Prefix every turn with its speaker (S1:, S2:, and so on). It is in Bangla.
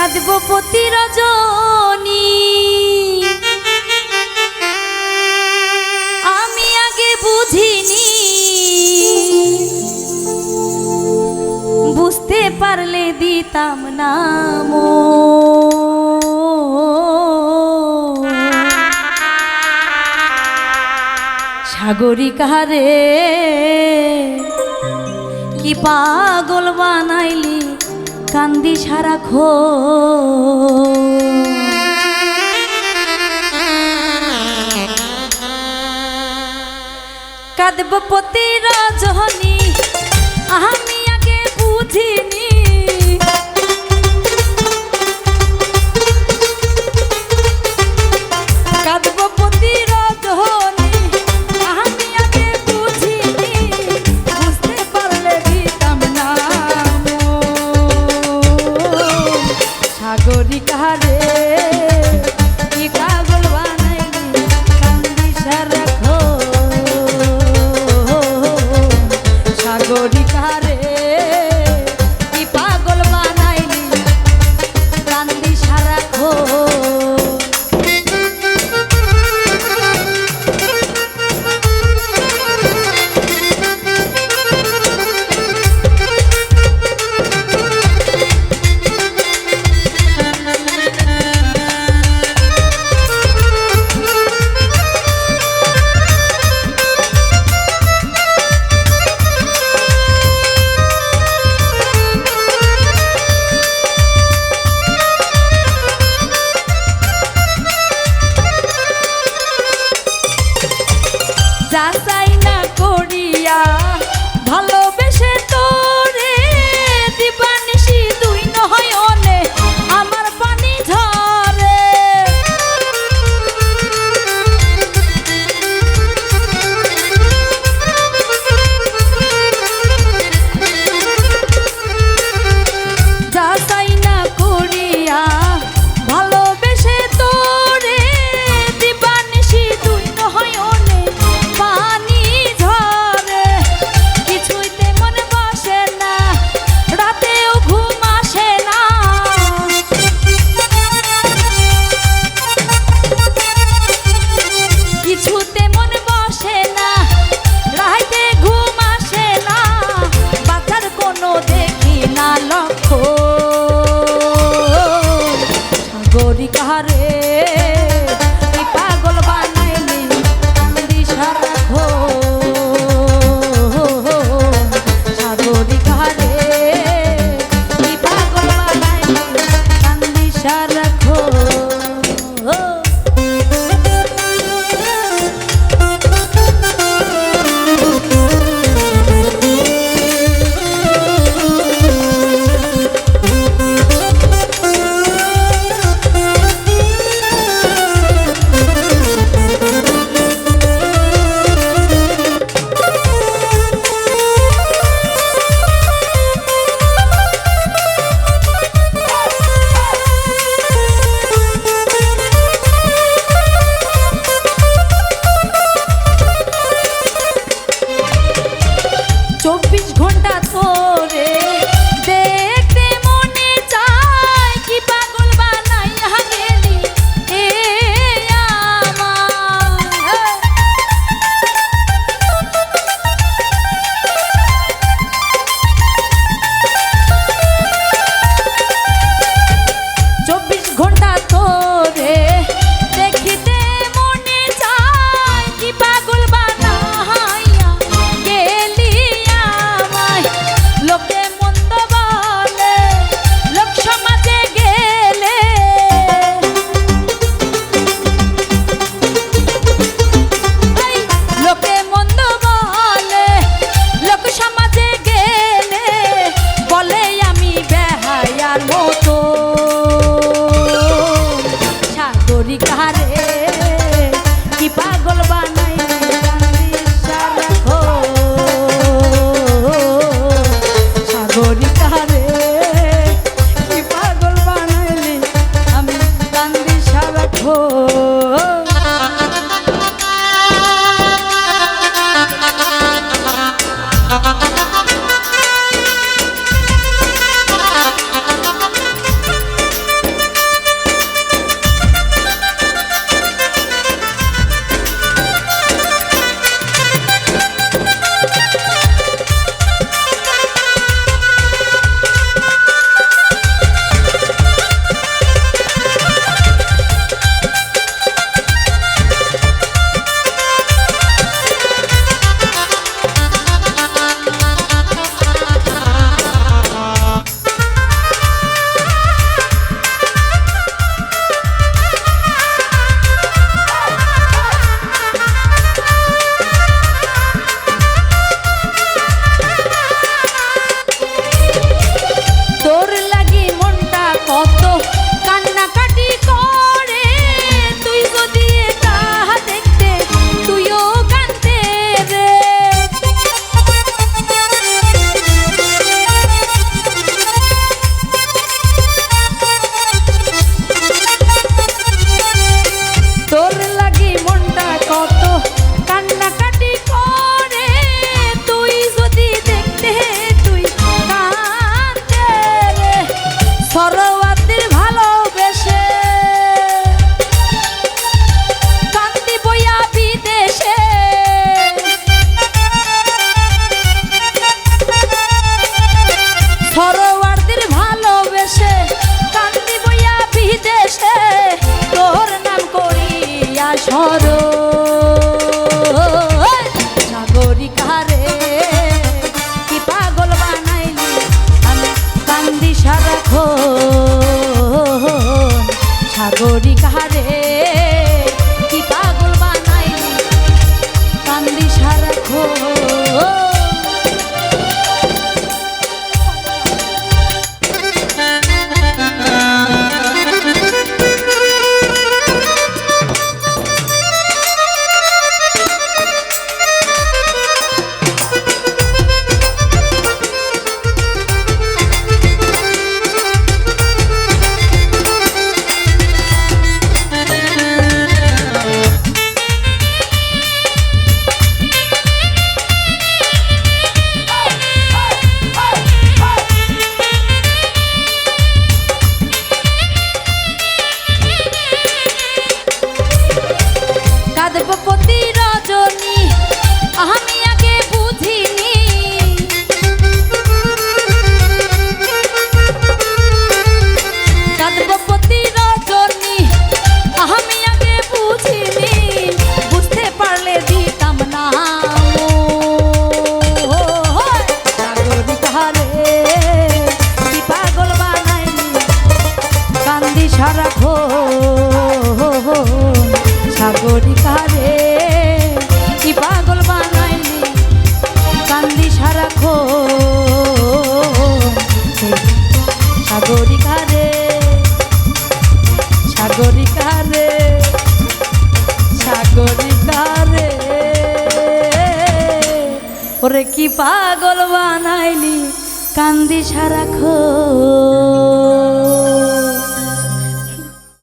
S1: কাঁদব প্রতি রজনী আমি আগে বুঝিনি। বুঝতে পারলে দিতাম নাম। সাগরিকারে কি পাগল বানাইলি? কান্দি সারাখো কাঁদব পতি রাজহনি যাচাই না করিয়া ভোর সারাখো সাগরিকারে কি পাগল বানাইলি? কান্দি সারাখো সাগরিকারে সাগরিকারে সাগরিকারে। ওরে কি পাগল বানাইলি? কান্দি সারাখো